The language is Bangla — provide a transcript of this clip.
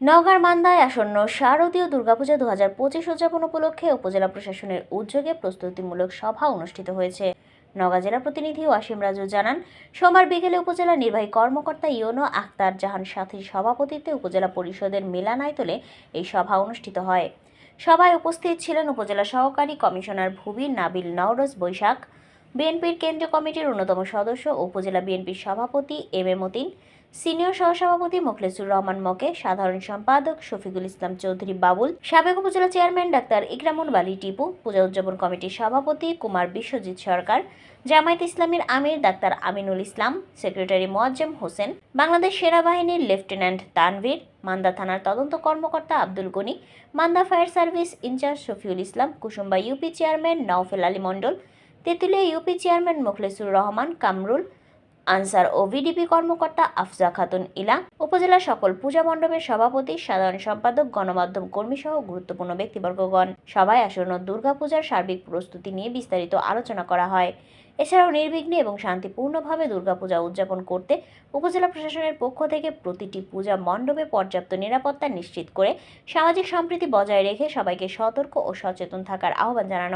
নওগাঁর মান্দায় আসন্ন শারদীয় দুর্গাপূজা দু হাজার পঁচিশ উদযাপন উপলক্ষে উপজেলা প্রশাসনের উদ্যোগে প্রস্তুতিমূলক সভা অনুষ্ঠিত হয়েছে। নওগাঁ জেলা প্রতিনিধি ওয়াসিম রাজু জানান, সোমবার বিকেলে উপজেলা নির্বাহী কর্মকর্তা ইয়োনো আক্তার জাহান সাথীর সভাপতিত্বে উপজেলা পরিষদের মিলানায়তলে এই সভা অনুষ্ঠিত হয়। সভায় উপস্থিত ছিলেন উপজেলা সহকারী কমিশনার ভুবি নাবিল নওরোজ বৈশাখ বিএনপির কেন্দ্রীয় কমিটির অন্যতম সদস্য উপজেলা বিএনপির সভাপতি এম এ মতিন, সিনিয়র সহসভাপতি মোখলেসুর রহমান মকে, সাধারণ সম্পাদক শফিকুল ইসলাম চৌধুরী বাবুল, সাবেক উপজেলা চেয়ারম্যান ডাক্তার ইকরামুল বালি টিপু, পূজা উদযাপন কমিটির সভাপতি কুমার বিশ্বজিৎ সরকার, জামায়াত ইসলামীর আমির ডাক্তার আমিনুল ইসলাম, সেক্রেটারি মোয়াজ্জেম হোসেন, বাংলাদেশ সেনাবাহিনীর লেফটেন্যান্ট তানভীর, মান্দা থানার তদন্ত কর্মকর্তা Abdul Gani, Manda fire service in charge Shafiul Islam, Kusumba UP chairman Noufel Ali Mondal Tetulia UP chairman Mokhlesur Rahman, Kamrul Ansar O VDP কর্মকর্তা আফজা খাতুন ইলা, উপজেলা সকল পূজা মণ্ডপের সভাপতি, সাধারণ সম্পাদক, গণমাধ্যম কর্মী সহ গুরুত্বপূর্ণ ব্যক্তিবর্গগণ। সভায় আসন্ন দুর্গাপূজার সার্বিক প্রস্তুতি নিয়ে বিস্তারিত আলোচনা করা হয়। এছাড়াও নির্বিঘ্নে এবং শান্তিপূর্ণভাবে দুর্গাপূজা উদযাপন করতে উপজেলা প্রশাসনের পক্ষ থেকে প্রতিটি পূজা মণ্ডপে পর্যাপ্ত নিরাপত্তা নিশ্চিত করে সামাজিক সম্প্রীতি বজায় রেখে সবাইকে সতর্ক ও সচেতন থাকার আহ্বান জানানো